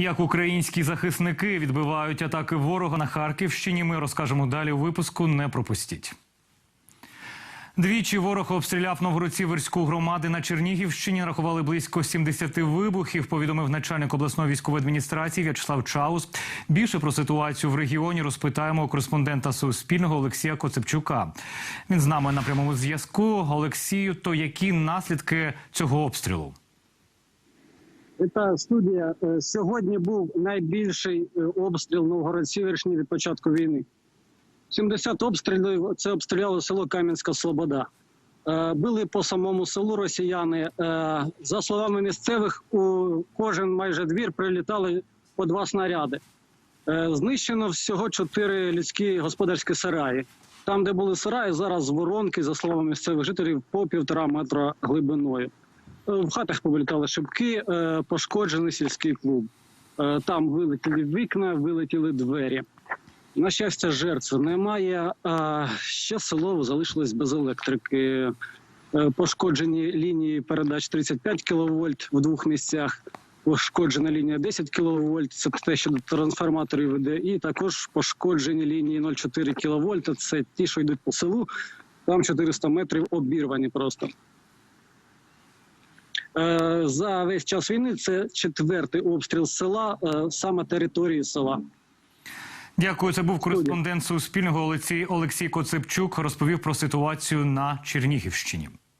Як українські захисники відбивають атаки ворога на Харківщині, ми розкажемо далі у випуску. Не пропустіть. Двічі ворог обстріляв Новгород-Сіверську громади на Чернігівщині. Рахували близько 70 вибухів. Повідомив начальник обласної військової адміністрації В'ячеслав Чаус. Більше про ситуацію в регіоні розпитаємо кореспондента Суспільного Олексія Коцепчука. Він з нами на прямому зв'язку. Олексію, то які наслідки цього обстрілу? Вітаю, студія. Е, Сьогодні був найбільший е, обстріл Новгород-Сіверщині від початку війни. 70 обстрілів це обстріляли село Кам'янська Слобода. Е, Били по самому селу росіяни. За словами місцевих, у кожен майже двір прилітали по два снаряди. Знищено всього чотири людські господарські сараї. Там, де були сараї, зараз воронки, за словами місцевих жителів, по півтора метра глибиною. Е, В хатах повилітали шибки, е, пошкоджений сільський клуб. Е, Там вилетіли вікна, вилетіли двері. На щастя, жертв немає. А ще село залишилось без електрики. Пошкоджені лінії передач 35 кВт в двох місцях. Пошкоджена лінія 10 кВт, це те, що до трансформаторів йде, і також пошкоджені лінії 0,4 кВт, це ті, що йдуть по селу. Там 400 метрів обірвані просто. Е, За весь час війни це четвертий обстріл села, е, саме території села. Дякую. Це був кореспондент Суспільного Олексій Олексій Коцепчук. Розповів про ситуацію на Чернігівщині.